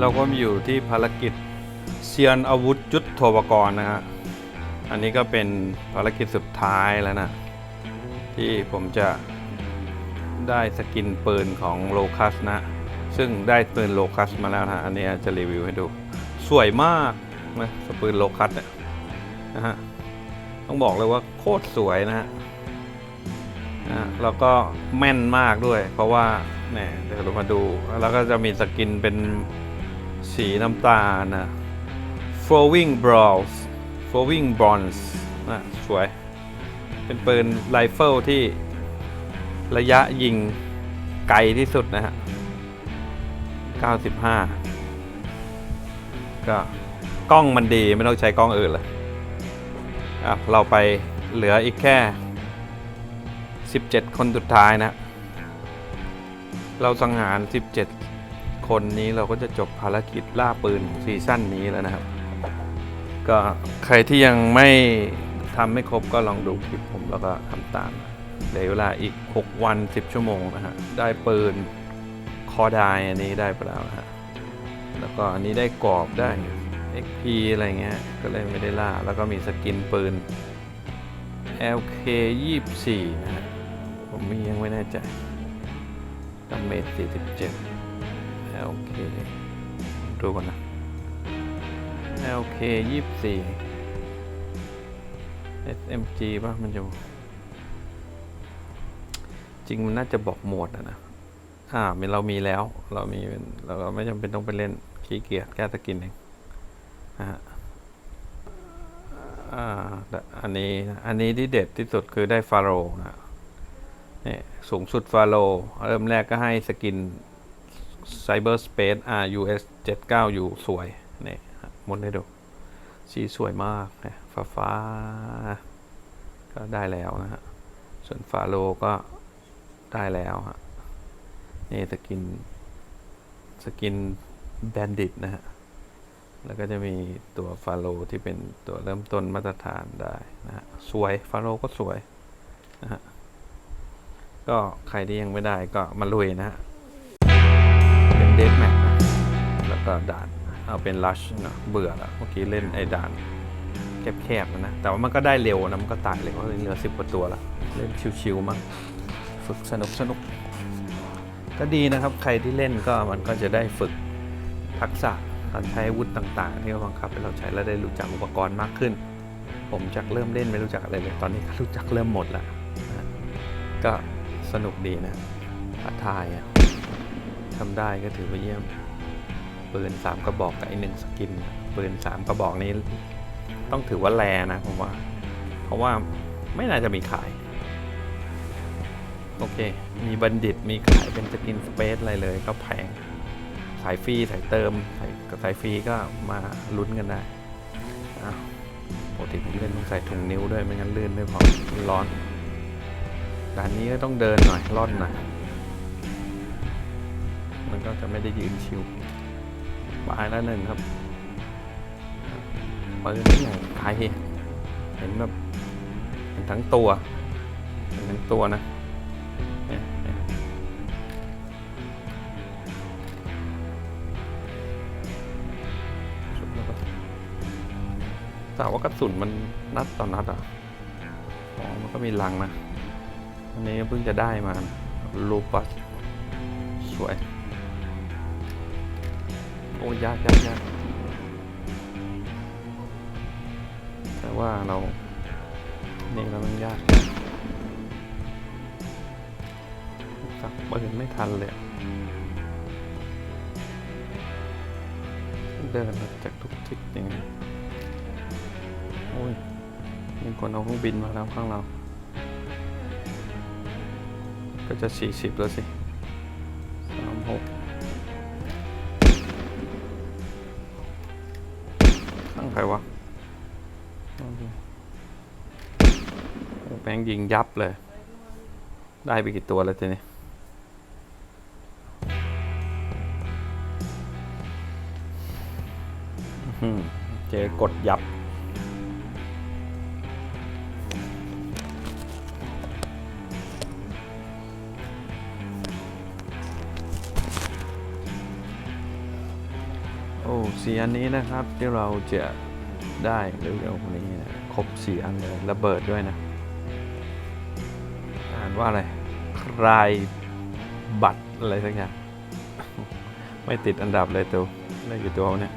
เราก็มีอยู่ที่ภารกิจเซียนอาวุธยุทโธปกรณ์นะฮะ อันนี้ก็เป็นภารกิจสุดท้ายแล้วนะ ที่ผมจะได้สกินปืนของโลคัสนะ ซึ่งได้ปืนโลคัสมาแล้วนะอันนี้จะรีวิวให้ดู สวยมากนะสปืนโลคัสเนี่ยนะฮะ ต้องบอกเลยว่าโคตรสวยนะฮะนะแล้วก็แม่นมากด้วย เพราะว่า เนี่ยเดี๋ยวเรามาดู แล้วก็จะมีสกินเป็นสีน้ำตาลนะ flowing bronze flowing bronze นะสวย เป็นปืนไรเฟิลที่ระยะยิงไกลที่สุดนะฮะ 95 ก็กล้องมันดีไม่ต้องใช้กล้องอื่นเลยอะ เราไปเหลืออีกแค่ 17 คนสุดท้ายนะ เราสังหาร 17 คนนี้เราก็จะจบภารกิจล่าปืนซีซั่นนี้แล้วนะครับ ก็ใครที่ยังไม่ทำไม่ครบก็ลองดูคลิปผมแล้วก็ทำตามเหลือเวลาอีก 6 วัน 10 ชั่วโมงนะฮะ ได้ปืนคอดายอันนี้ได้ไปแล้วนะฮะ แล้วก็อันนี้ได้กรอบได้ XP อะไรเงี้ย ก็เลยไม่ได้ล่า แล้วก็มีสกินปืน LK 24นะฮะผมยังไม่แน่ใจ ดาเมจ47 LK ดูก่อนนะ LK 24 SMG ป่ะ มันจะ จริงมันน่าจะบอกโหมดอะนะอ่ามีเรามีแล้ว เรามีเราเราไม่จำเป็นต้องไปเล่นขี้เกียจแก้สกินเองนะฮะอ่าอันนี้ อันนี้ที่เด็ดที่สุดคือได้ฟาโรห์นะ นี่สูงสุดฟาโรห์เริ่มแรกก็ให้สกิน Cyberspace RUS 79 อยู่สวยนี่ฮะหมุนให้ดูสีสวยมากนะฟ้าฟ้า ก็ได้แล้วนะฮะ ส่วนฟาโรห์ก็ได้แล้วฮะ นี่สกิน สกินแบนดิตนะฮะ แล้วก็จะมีตัวฟาโลที่เป็นตัวเริ่มต้นมาตรฐานได้นะฮะ สวย ฟาโลก็สวยนะฮะ ก็ใครที่ยังไม่ได้ก็มาลุยนะฮะ เป็นเดทแมทนะแล้วก็ด่านเอาเป็นลัชนะเบื่อแล้วเมื่อกี้เล่นไอ้ด่านแคบๆนะ แต่ว่ามันก็ได้เร็วนะ มันก็ตายเร็วเหลือสิบกว่าตัวล้วเล่นชิวๆมั้งฝึกสนุกสนุกก็ดีนะครับใครที่เล่นก็มันก็จะได้ฝึกทักษะการใช้อาวุธต่างๆ ที่เขาบังคับให้เราใช้แล้วได้รู้จักอุปกรณ์มากขึ้น ผมจากเริ่มเล่นไม่รู้จักอะไรเลย ตอนนี้ก็รู้จักเริ่มหมดแล้วนะก็ สนุกดีนะท้าทายอะทำได้ก็ถือว่าเยี่ยม ปืนสามกระบอกกับไอหนึ่งสกิน ปืนสามกระบอกนี้ต้องถือว่าแรนะผมว่า เพราะว่าไม่น่าจะมีขาย โอเค มีบัณฑิตมีขายเป็นสกินสเปซอะไรเลยก็แพง สายฟรีสายเติมสายสายฟรีก็มาลุ้นกันได้ปกติผมเล่นต้องใส่ถุงนิ้วด้วยไม่งั้นลื่นไม่พอร้อน ด่านนี้ก็ต้องเดินหน่อยร่อนหน่อยมันก็จะไม่ได้ยืนชิวบายแล้วหนึ่งครับปืนนี่ใหญ่ไกลเห็นแบบเห็นทั้งตัวเห็นทั้งตัวนะเนี่ยเนี่ยชุดแล้วก็แต่ว่ากระสุนมันนัดต่อนัดอะอ๋อมันก็มีลังนะ อันนี้เพิ่งจะได้มานะลูปัสสวย โอ้ยากยากยากแต่ว่าเรา นี่เรามันยากยากสักปืนไม่ทันเลยเดินมาจากทุกทิศอย่างนี้โอ้ยมีคนเอาเครื่องบินมาแล้วข้างเรา ก็จะสี่สิบแล้วสิสามหกข้งใครวะเอาดูโอ้แม่งยิงยับเลย ได้ไปกี่ตัวแล้วทีนี้เจอกดยับ อ้สีอันนี้นะครับที่เราจะได้เร็วๆนี้นะครบสีอันเลยระเบิดด้วยนะ อ่านว่าอะไรคลายบัตรอะไรสักอย่าง ไม่ติดอันดับเลยตัวได้กี่ตัวเนี่ย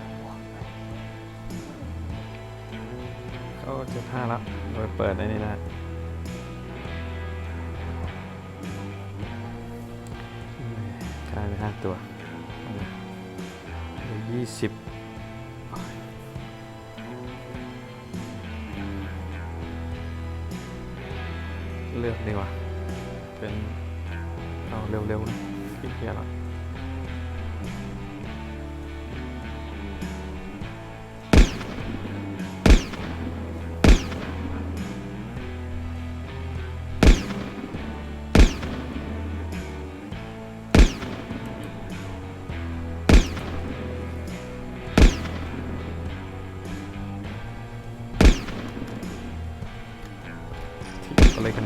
เขาจะท่าแล้วไปเปิดในนี้นะใช่ไปห้าตัว ยี่สิบเลือกดีกว่าเป็นเอาเร็วๆนะขี้เกียจละ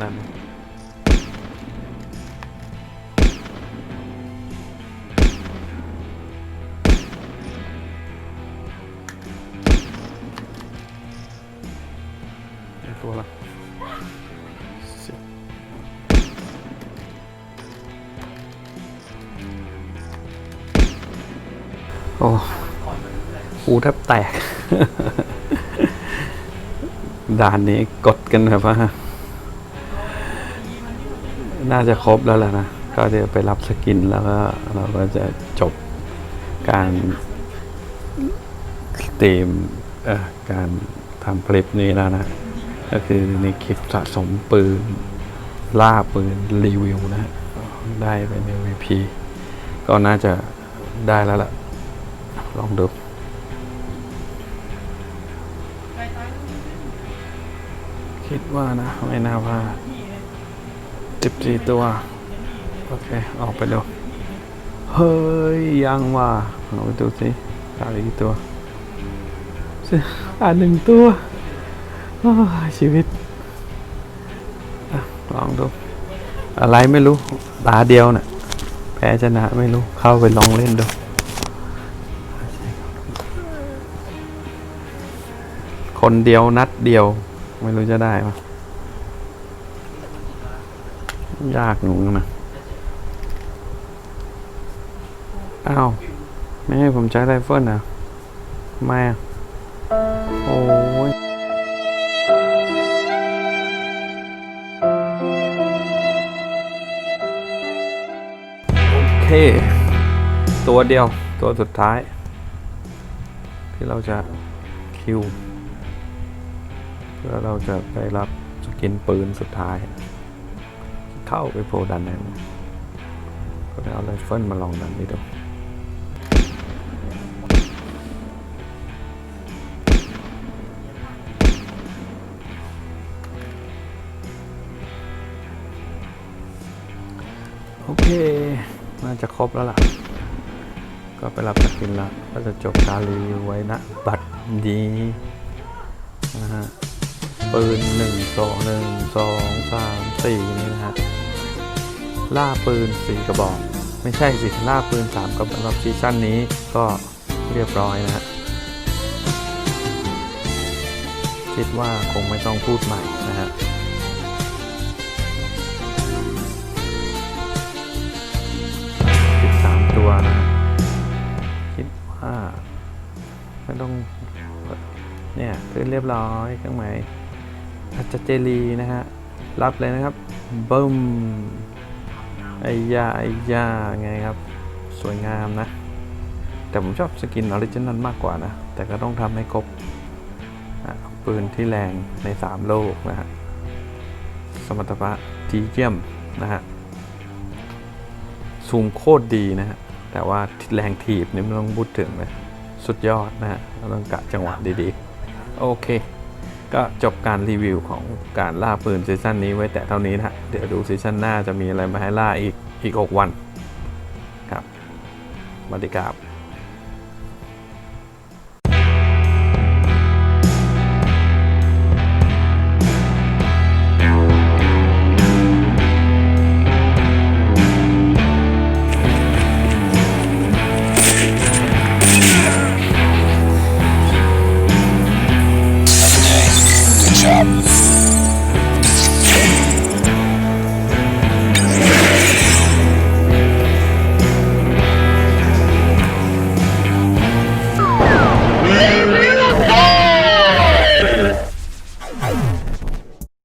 นาดนี้นเป็นตัวละสิบโอ้หูแทบแตก ด่านนี้กดกันแบบว่า น่าจะครบแล้วแหละนะ ก็จะไปรับสกินแล้วก็เราก็จะจบการสตรีมเอ่อการทำคลิปนี้แล้วนะ ก็คือในคลิปสะสมปืน ล่าปืน รีวิวนะฮะได้เป็น MVP ก็น่าจะได้แล้วล่ะ ลองดูคิดว่านะ ไม่น่าพลาด 14ตัว โอเค ออกไปดูเฮ้ย ยังว่ะเอาไปดูสิขาดอีกตัวขาดหนึ่งตัว ชีวิตอลองดู อะไรไม่รู้ ตาเดียวน่ะ แพ้ชนะไม่รู้ เข้าไปลองเล่นดูคนเดียวนัดเดียว ไม่รู้จะได้ปะ ยากหนูนะอ้าว ไม่ให้ผมใช้ไรเฟิลนะไมอะโอ้ยโอเคตัวเดียวตัวสุดท้าย ที่เราจะคิวเพื่อเราจะไปรับสกินปืนสุดท้าย เข้าไปโพดันนั้นก็ได้เอาไรเฟิลมาลองดันนี้ดูโอเค น่าจะครบแล้วล่ะ ก็ไปรับกินละก็จะจบการรีวิวไว้นะ บัตรนี้นะฮะปืนหนึ่งสองหนึ่งสองสามสี่นี่นะฮะ ล่าปืนสี่กระบอก ไม่ใช่สิล่าปืนสามกระบอกสำหรับซีซั่นนี้ก็เรียบร้อยนะฮะคิดว่าคงไม่ต้องพูดใหม่นะฮะสิบสามตัวนะคิดว่าไม่ต้องเนี่ยขึ้นเรียบร้อยเครื่องหมายอาจจะเจรีนะฮะรับเลยนะครับบึ้ม ไอ้ยาไอ้ยาไงครับ สวยงามนะ แต่ผมชอบสกินออริจินัลมากกว่านะ แต่ก็ต้องทำให้ครบปืนที่แรงใน 3 โลกนะฮะ สมรรถภาพดีเยี่ยมนะฮะ ซูมโคตรดีนะฮะ แต่ว่าแรงถีบนี่ไม่ต้องพูดถึงเลย สุดยอดนะฮะต้องกะจังหวะดีๆ โอเค ก็จบการรีวิวของการล่าปืนซีซั่นนี้ไว้แต่เท่านี้นะเดี๋ยวดูซีซั่นหน้าจะมีอะไรมาให้ล่าอีกอีก 6 วันครับสวัสดีครับ